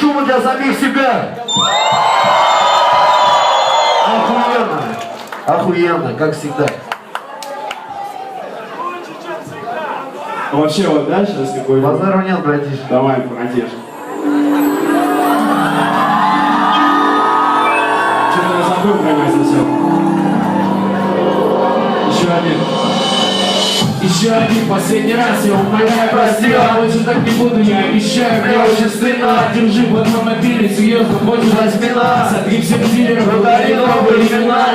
шума для самих себя. Охуенно. Охуенно, как всегда. Вообще вот, да, сейчас какой Базару нет, братиш. Давай, братиш. Что-то я забыл про меня совсем. Еще один последний раз, я умоляю, прости, а больше так не буду, я обещаю, мне очень стыдно. Держи вот мой мобильный, серьезно, хочешь За спина. Сотри всех дилеров, Удали новые имена,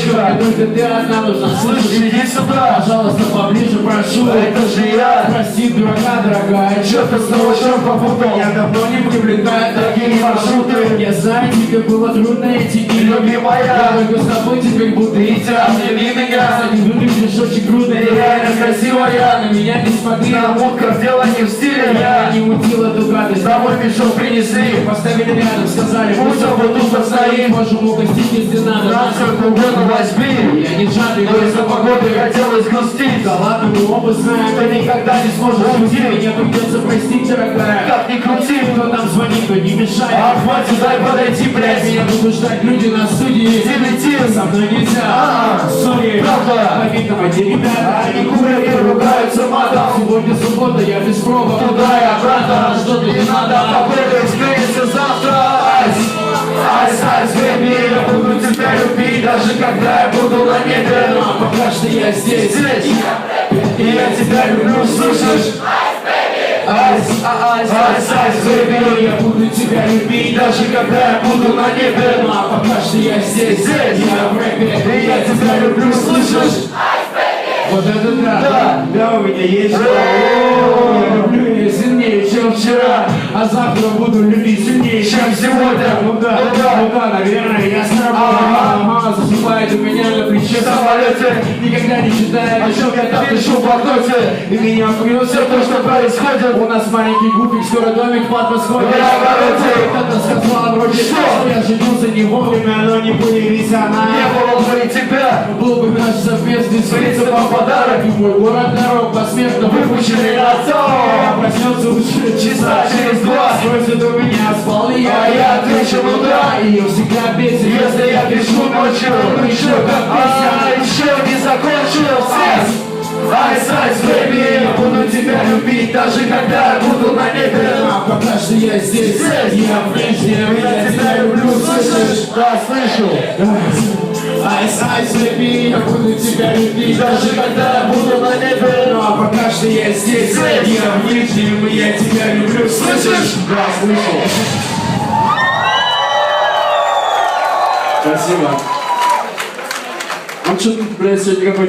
девочка. Только ты одна нужна? Слышь, иди сюда. Пожалуйста, поближе прошу. Это же я. Прости, дурака, дорогая, Чё ты снова чем попутал? я давно не привлекаю такие маршруты. Я знаю, тебе было трудно эти дни Любимая. Я только с тобой теперь буду идти Обними меня. Кстати, выглядишь очень круто Ты реально красивая. На меня не смотри На мутках дело не в стиле, Я я. не эту гадость Домой мешок принесли. Поставили рядом, сказали Пусть он вот тут постоит. Можем угостить, если надо На сколько угодно возьми. Я не жадный, Но из-за погоды хотелось грустить. Да ладно, мы оба знаем, ты никогда не сможешь уйти Меня придется простить, дорогая Как ни крути. Кто там звонит, то не мешай А хватит, дай подойти, блядь. Меня будут ждать люди на студии Ты лети. Со мной нельзя А, Сори, правда. По-видному, ребята Они курят и ругаются матом. Сегодня суббота, я без пробок Туда и обратно. Даже когда я буду на небе. Но пока что я здесь Здесь. И я тебя люблю, слышишь? Айс, а, айс, айс, айс, бэби. Я буду тебя любить Даже когда я буду на небе. А пока что я здесь Здесь. Я в рэпе И я тебя люблю, слышишь? Вот это да Да. Да, у меня есть О. Я люблю ее сильнее, чем вчера А завтра буду любить сильнее, Чем сегодня. Ну да, Ну да. ну да, наверное, Засыпает у меня на плече В самолете. Никогда не читаю, О чем я там пишу в блокноте? И меня вкрыл Все то, что происходит. У нас маленький губик, скоро домик под восходит Я в обороте. Кто-то сказал вроде, Что? что я женился не вовремя, но не появись она Не было бы и тебя. был бы наш совместный с принципом подарок. И мой город дорог посмертно Выпущенный на Я проснется уже Часа через два. Спросит у меня, А ну да. Ее всегда бесит Если я пишу ночью, еще как а песня еще не закончился. Айс, айс, бэби, я буду тебя любить, даже когда я буду на небе. А пока что я здесь, Здесь. я в прежнем, Я тебя люблю, слышишь? Да, слышу. Айс, айс, baby, я буду тебя любить Даже когда я буду на небе. Ну а пока что я здесь, Здесь. я в нижнем, и я тебя люблю Слышишь? Да, слышу Спасибо. Он что-то, блядь, сегодня какой